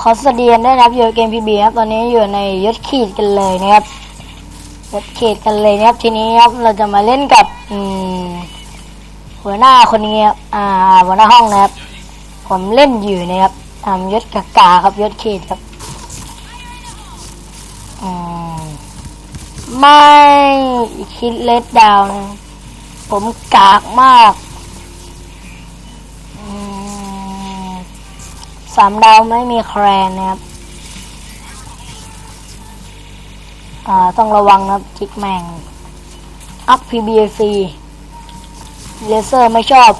ขอสวัสดีกันด้ครับอยู่เกมพีบีครับ ตอนนี้อยู่ในยศขีดกันเลยนะครับยศขีดกันเลยนะครับ ทีนี้ครับเราจะมาเล่นกับอืมหัวหน้าคนนี้ครับอ่า หัวหน้าห้องนะครับ ผมเล่นอยู่นะครับทำยศกากาครับยศขีดครับอืมไม่คิดเลดดาวนะผมกากมาก สามดาวไม่มีแครนนะครับ อ่า ต้องระวังนะจิกแมง อัพ PBAC เลเซอร์ไม่ชอบ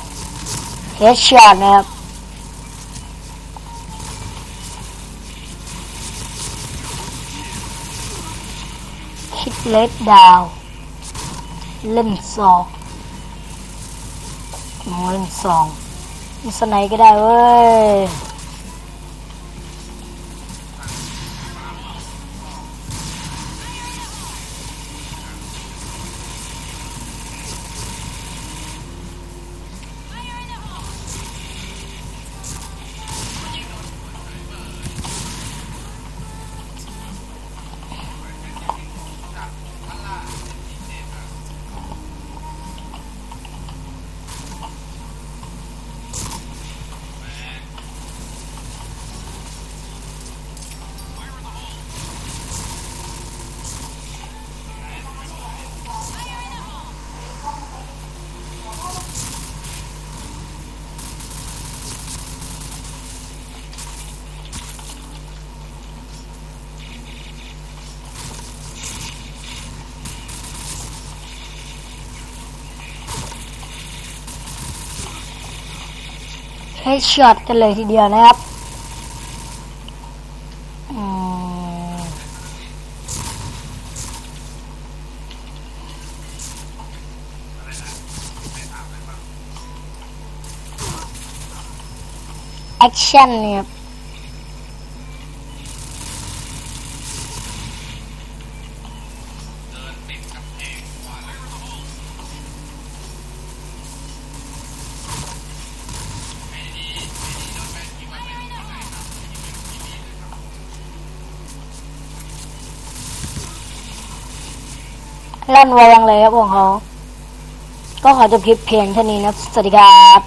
Headshot นะครับ คิดเลดดาว เล่นสองเล่นสองมีสไนก็ได้เว้ย ให้ช็อตกันเลยทีเดียวนะครับแอคชั่นเนี่ย ลั่นไวยังเลยครับของเขาก็ขอจบคลิปเพียงเท่านี้นะสวัสดีครับ